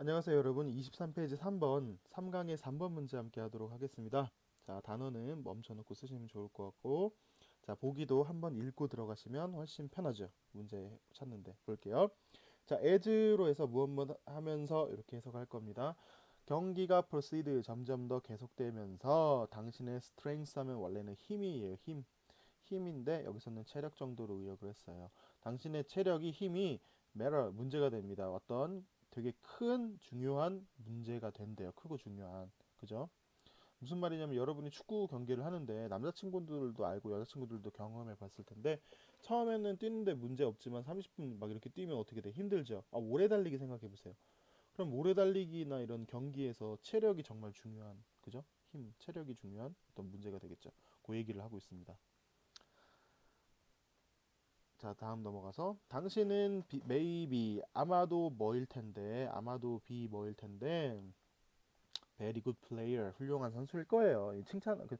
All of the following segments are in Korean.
안녕하세요 여러분. 23페이지 3번 3강의 3번 문제 함께 하도록 하겠습니다. 자 단어는 멈춰놓고 쓰시면 좋을 것 같고 자 보기도 한번 읽고 들어가시면 훨씬 편하죠. 문제 찾는데. 볼게요. 자 as로 해서 무엇 하면서 이렇게 해석할 겁니다. 경기가 proceed 점점 더 계속되면서 당신의 strength 하면 원래는 힘이에요 힘. 힘인데 여기서는 체력 정도로 의역을 했어요. 당신의 체력이 힘이 matter 문제가 됩니다. 어떤 되게 큰 중요한 문제가 된대요. 크고 중요한. 그죠? 무슨 말이냐면 여러분이 축구 경기를 하는데 남자친구들도 알고 여자친구들도 경험해 봤을 텐데 처음에는 뛰는데 문제 없지만 30분 막 이렇게 뛰면 어떻게 돼? 힘들죠. 아, 오래 달리기 생각해 보세요. 그럼 오래 달리기나 이런 경기에서 체력이 정말 중요한, 그죠? 힘, 체력이 중요한 어떤 문제가 되겠죠. 그 얘기를 하고 있습니다. 자, 다음 넘어가서 당신은 비, maybe 아마도 뭐일 텐데 아마도 be 뭐일 텐데 very good player 훌륭한 선수일 거예요. 이 칭찬 그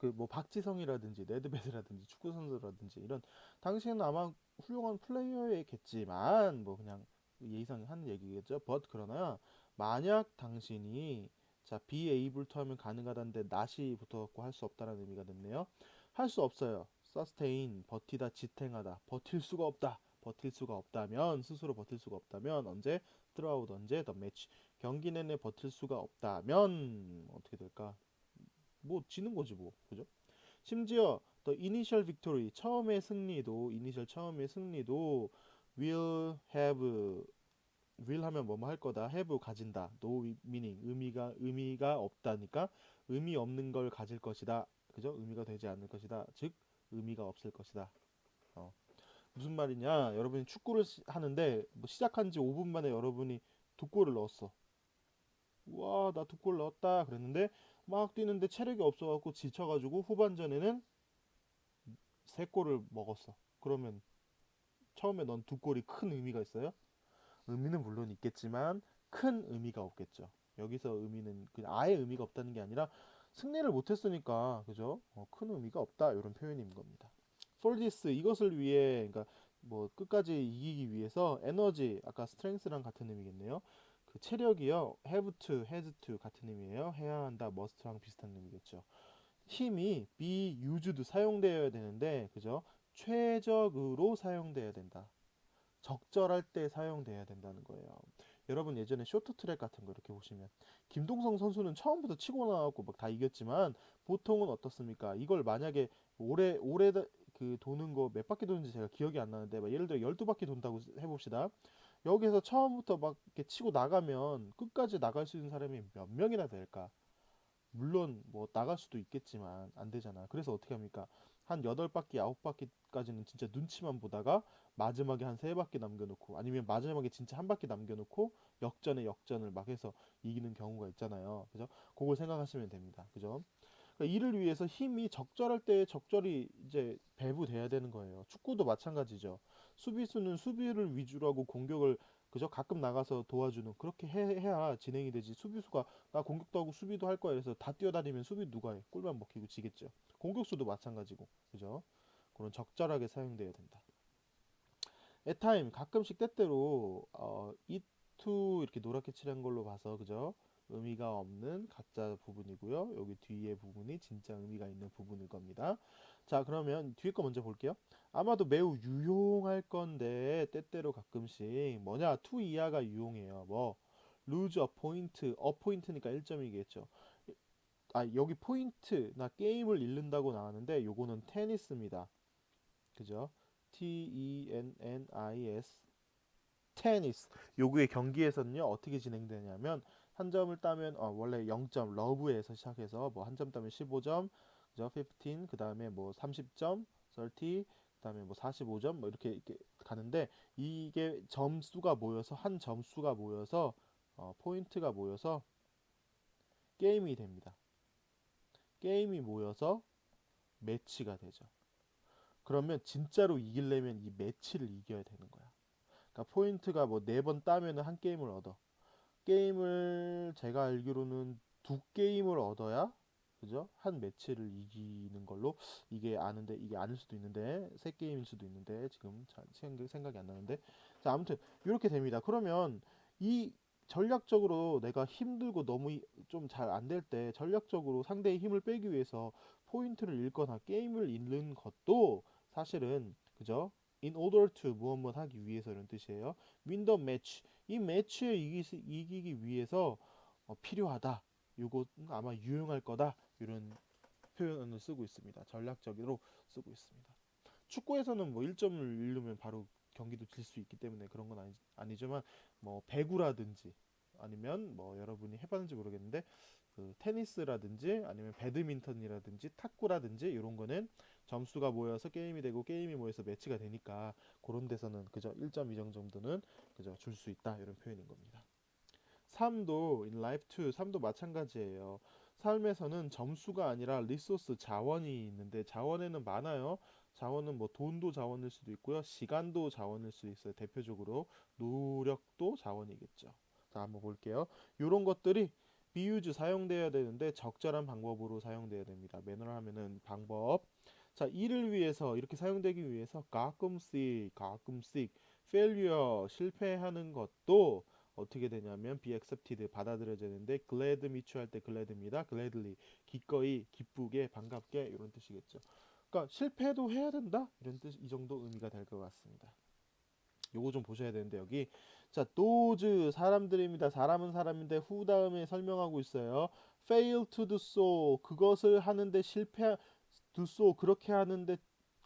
그 뭐 박지성이라든지 네드베드라든지 축구 선수라든지 이런 당신은 아마 훌륭한 플레이어였겠지만 뭐 그냥 예의상 하는 얘기겠죠. but 그러나 만약 당신이 자 be able to 하면 가능하다는데 not이 붙어갖고 할 수 없다라는 의미가 됐네요. 할 수 없어요. Sustain 버티다 지탱하다 버틸 수가 없다. 버틸 수가 없다면 스스로 버틸 수가 없다면 언제? throughout 언제? the match. 경기 내내 버틸 수가 없다면 어떻게 될까? 뭐 지는 거지 뭐. 그죠? 심지어 the initial victory 처음의 승리도 initial 처음의 승리도 will have will 하면 뭐뭐 할 거다 have 가진다. no meaning 의미가 의미가 없다니까 의미 없는 걸 가질 것이다. 그죠? 의미가 되지 않을 것이다. 즉 의미가 없을 것이다. 어. 무슨 말이냐? 여러분이 축구를 시- 하는데 뭐 시작한 지 5분 만에 여러분이 두 골을 넣었어. 와, 나 두 골 넣었다. 그랬는데 막 뛰는데 체력이 없어 갖고 지쳐 가지고 후반전에는 세 골을 먹었어. 그러면 처음에 넌 두 골이 큰 의미가 있어요? 의미는 물론 있겠지만 큰 의미가 없겠죠. 여기서 의미는 그냥 아예 의미가 없다는 게 아니라 승리를 못했으니까 그죠? 어, 큰 의미가 없다 이런 표현인 겁니다. This 이것을 위해 그러니까 뭐 끝까지 이기기 위해서 에너지 아까 strength랑 같은 의미겠네요. 그 체력이요 have to, has to 같은 의미예요. 해야 한다, must랑 비슷한 의미겠죠. 힘이 be used 사용되어야 되는데 그죠? 최적으로 사용돼야 된다. 적절할 때 사용돼야 된다는 거예요. 여러분 예전에 쇼트트랙 같은 거 이렇게 보시면 김동성 선수는 처음부터 치고 나왔고 막 다 이겼지만 보통은 어떻습니까? 이걸 만약에 오래 오래 그 도는 거 몇 바퀴 도는지 제가 기억이 안 나는데 막 예를 들어 12바퀴 돈다고 해봅시다. 여기서 처음부터 막 이렇게 치고 나가면 끝까지 나갈 수 있는 사람이 몇 명이나 될까? 물론 뭐 나갈 수도 있겠지만 안 되잖아. 그래서 어떻게 합니까? 한 8바퀴, 9바퀴까지는 진짜 눈치만 보다가 마지막에 한 3바퀴 남겨놓고 아니면 마지막에 진짜 한 바퀴 남겨놓고 역전에 역전을 막 해서 이기는 경우가 있잖아요. 그죠? 그걸 생각하시면 됩니다. 그죠? 그러니까 이를 위해서 힘이 적절할 때 적절히 이제 배부돼야 되는 거예요. 축구도 마찬가지죠. 수비수는 수비를 위주로 하고 공격을 그죠? 가끔 나가서 도와주는 그렇게 해, 해야 진행이 되지. 수비수가 나 공격도 하고 수비도 할 거야. 그래서 다 뛰어다니면 수비 누가 해? 골만 먹히고 지겠죠. 공격수도 마찬가지고. 그죠? 그런 적절하게 사용돼야 된다. time 가끔씩 때때로 어, to 이렇게 노랗게 칠한 걸로 봐서 그죠? 의미가 없는 가짜 부분이고요. 여기 뒤에 부분이 진짜 의미가 있는 부분일 겁니다. 자, 그러면 뒤에 거 먼저 볼게요. 아마도 매우 유용할 건데 때때로 가끔씩 뭐냐? to 이하가 유용해요. 뭐 lose a point, a point니까 1점이겠죠. 아, 여기 포인트 나 게임을 잃는다고 나왔는데 요거는 테니스입니다. 그죠? T-E-N-N-I-S 테니스 요구의 경기에서는요 어떻게 진행되냐면 한 점을 따면 어, 원래 0점 러브에서 시작해서 뭐 한 점 따면 15점 그죠 15 그다음에 뭐 30점 30 그다음에 뭐 45점 뭐 이렇게, 이렇게 가는데 이게 점수가 모여서 한 점수가 모여서 어, 포인트가 모여서 게임이 됩니다. 게임이 모여서 매치가 되죠. 그러면 진짜로 이기려면 이 매치를 이겨야 되는 거야. 그러니까 포인트가 뭐 네 번 따면은 한 게임을 얻어. 게임을 제가 알기로는 두 게임을 얻어야 그죠? 한 매치를 이기는 걸로 이게 아는데 이게 아닐 수도 있는데 세 게임일 수도 있는데 지금 생각이 안 나는데 자 아무튼 이렇게 됩니다. 그러면 이 전략적으로 내가 힘들고 너무 좀 잘 안 될 때 전략적으로 상대의 힘을 빼기 위해서 포인트를 잃거나 게임을 잃는 것도 사실은 그죠? In order to 무엇 하기 위해서 이런 뜻이에요. win the match 이 매치에 이기, 이기기 위해서 어, 필요하다. 요것은 아마 유용할 거다. 이런 표현을 쓰고 있습니다. 전략적으로 쓰고 있습니다. 축구에서는 뭐 1점을 잃으면 바로 경기도 질 수 있기 때문에 그런 건 아니, 아니지만 뭐 배구라든지 아니면 뭐 여러분이 해봤는지 모르겠는데 그 테니스라든지 아니면 배드민턴이라든지 탁구라든지 이런 거는 점수가 모여서 게임이 되고 게임이 모여서 매치가 되니까 그런 데서는 그저 1.2점 정도는 그저 줄 수 있다 이런 표현인 겁니다. 3도 in life too 3도 마찬가지예요. 삶에서는 점수가 아니라 리소스 자원이 있는데 자원에는 많아요. 자원은 뭐 돈도 자원일 수도 있고요. 시간도 자원일 수 있어요. 대표적으로 노력도 자원이겠죠. 자, 한번 볼게요. 이런 것들이 비유즈 사용되어야 되는데 적절한 방법으로 사용되어야 됩니다. 매너를 하면은 방법. 자, 이를 위해서 이렇게 사용되기 위해서 가끔씩 가끔씩 failure 실패하는 것도 어떻게 되냐면 be accepted 받아들여지는데 glad meet 할 때 glad입니다. gladly 기꺼이 기쁘게 반갑게 이런 뜻이겠죠. 그러니까 실패도 해야 된다 이런 뜻 이 정도 의미가 될 것 같습니다. 요거 좀 보셔야 되는데 여기 자 those 사람들입니다. 사람은 사람인데 who 다음에 설명하고 있어요. fail to do so 그것을 하는데 실패 do so 그렇게 하는데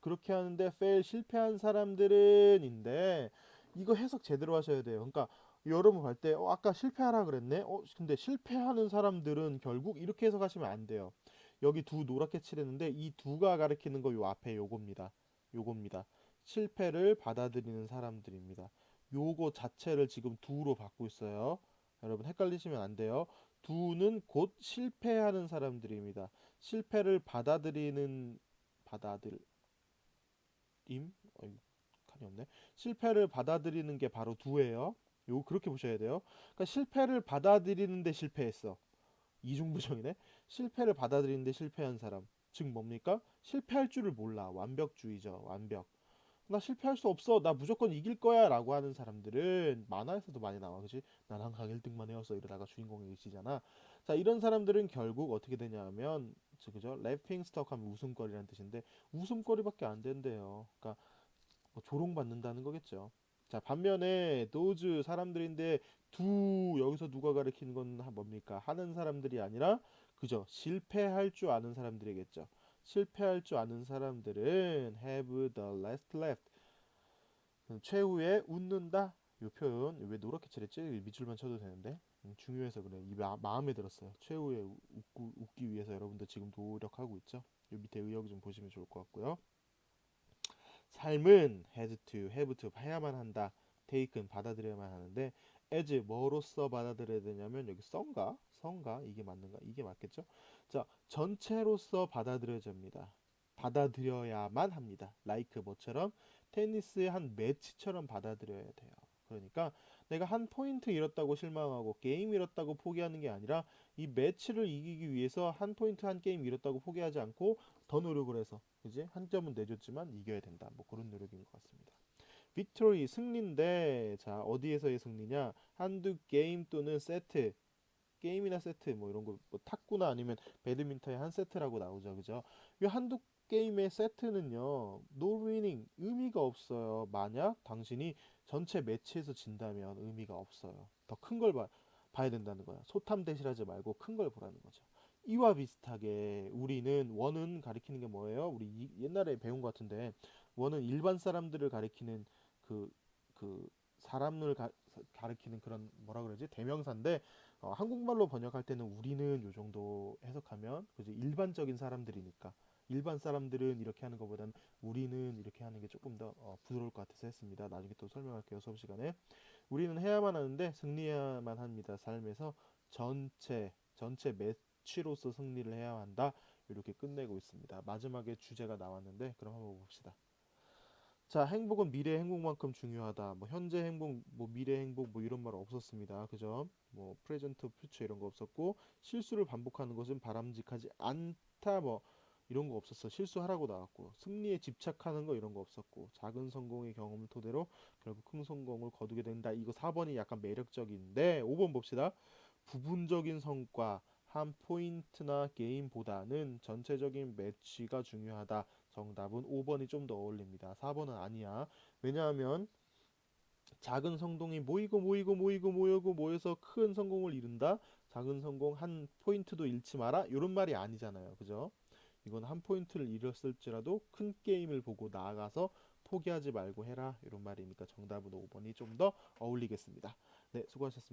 그렇게 하는데 fail 실패한 사람들은인데 이거 해석 제대로 하셔야 돼요. 그러니까 여러분 볼 때 어, 아까 실패하라 그랬네. 어 근데 실패하는 사람들은 결국 이렇게 해석하시면 안 돼요. 여기 두 노랗게 칠했는데 이 두가 가리키는 거 요 앞에 요겁니다. 요겁니다. 실패를 받아들이는 사람들입니다. 요거 자체를 지금 두로 받고 있어요. 여러분 헷갈리시면 안 돼요. 두는 곧 실패하는 사람들입니다. 실패를 받아들이는 받아들 임? 어이, 칸이 없네. 실패를 받아들이는 게 바로 두예요. 요 그렇게 보셔야 돼요. 그러니까 실패를 받아들이는데 실패했어. 이중부정이네. 실패를 받아들이는데 실패한 사람. 즉 뭡니까? 실패할 줄을 몰라. 완벽주의죠. 완벽. 나 실패할 수 없어. 나 무조건 이길 거야. 라고 하는 사람들은 만화에서도 많이 나와. 그지? 난 항상 1등만 해왔어. 이러다가 주인공이 의시잖아. 자, 이런 사람들은 결국 어떻게 되냐 하면, 그죠? 래핑 스톡 하면 웃음거리라는 뜻인데, 웃음거리밖에 안 된대요. 그러니까, 뭐 조롱받는다는 거겠죠. 자, 반면에 those 사람들인데 두 여기서 누가 가리키는 건 뭡니까? 하는 사람들이 아니라 그죠? 실패할 줄 아는 사람들이겠죠. 실패할 줄 아는 사람들은 have the last left 최후에 웃는다. 이 표현 왜 노랗게 칠했지? 밑줄만 쳐도 되는데 음, 중요해서 그래. 이 마, 마음에 들었어요. 최후에 웃고, 웃기 위해서 여러분들 지금 노력하고 있죠. 이 밑에 의역 좀 보시면 좋을 것 같고요. 삶은 has to, have to 해야만 한다. Taken 받아들여야만 하는데 as 뭐로써 받아들여야 되냐면 여기 썬가 성가 이게 맞는가 이게 맞겠죠? 자 전체로서 받아들여집니다. 받아들여야만 합니다. like 뭐처럼 테니스의 한 매치처럼 받아들여야 돼요. 그러니까 내가 한 포인트 잃었다고 실망하고 게임 잃었다고 포기하는 게 아니라 이 매치를 이기기 위해서 한 포인트 한 게임 잃었다고 포기하지 않고 더 노력을 해서 이제 한 점은 내줬지만 이겨야 된다. 뭐 그런 노력인 것 같습니다. 빅토리 승리인데 자 어디에서의 승리냐? 한두 게임 또는 세트 게임이나 세트 뭐 이런 거 뭐 탁구나 아니면 배드민턴의 한 세트라고 나오죠. 그죠? 이 한두 게임의 세트는요. no winning 의미가 없어요. 만약 당신이 전체 매치에서 진다면 의미가 없어요. 더 큰 걸 봐야 된다는 거야. 소탐 대실하지 말고 큰 걸 보라는 거죠. 이와 비슷하게 우리는 원은 가리키는 게 뭐예요? 우리 이, 옛날에 배운 것 같은데 원은 일반 사람들을 가리키는 그, 그 사람을 가, 가리키는 그런 뭐라 그러지? 대명사인데 어, 한국말로 번역할 때는 우리는 요 정도 해석하면 그지 일반적인 사람들이니까 일반 사람들은 이렇게 하는 것보다는 우리는 이렇게 하는 게 조금 더 어, 부드러울 것 같아서 했습니다. 나중에 또 설명할게요. 수업 시간에. 우리는 해야만 하는데 승리해야만 합니다. 삶에서 전체 전체 매치로서 승리를 해야 한다. 이렇게 끝내고 있습니다. 마지막에 주제가 나왔는데 그럼 한번 봅시다. 자, 행복은 미래 행복만큼 중요하다. 뭐 현재 행복, 뭐 미래 행복 뭐 이런 말 없었습니다. 그죠? 뭐 프레젠트, 퓨처 이런 거 없었고 실수를 반복하는 것은 바람직하지 않다. 뭐 이런 거 없었어. 실수하라고 나왔고 승리에 집착하는 거 이런 거 없었고 작은 성공의 경험을 토대로 결국 큰 성공을 거두게 된다. 이거 4번이 약간 매력적인데 5번 봅시다. 부분적인 성과 한 포인트나 게임보다는 전체적인 매치가 중요하다. 정답은 5번이 좀 더 어울립니다. 4번은 아니야. 왜냐하면 작은 성공이 모이고 모이고 모이고 모이고 모여서 큰 성공을 이룬다. 작은 성공 한 포인트도 잃지 마라. 이런 말이 아니잖아요. 그죠? 이건 한 포인트를 잃었을지라도 큰 게임을 보고 나아가서 포기하지 말고 해라. 이런 말이니까 정답은 5번이 좀 더 어울리겠습니다. 네, 수고하셨습니다.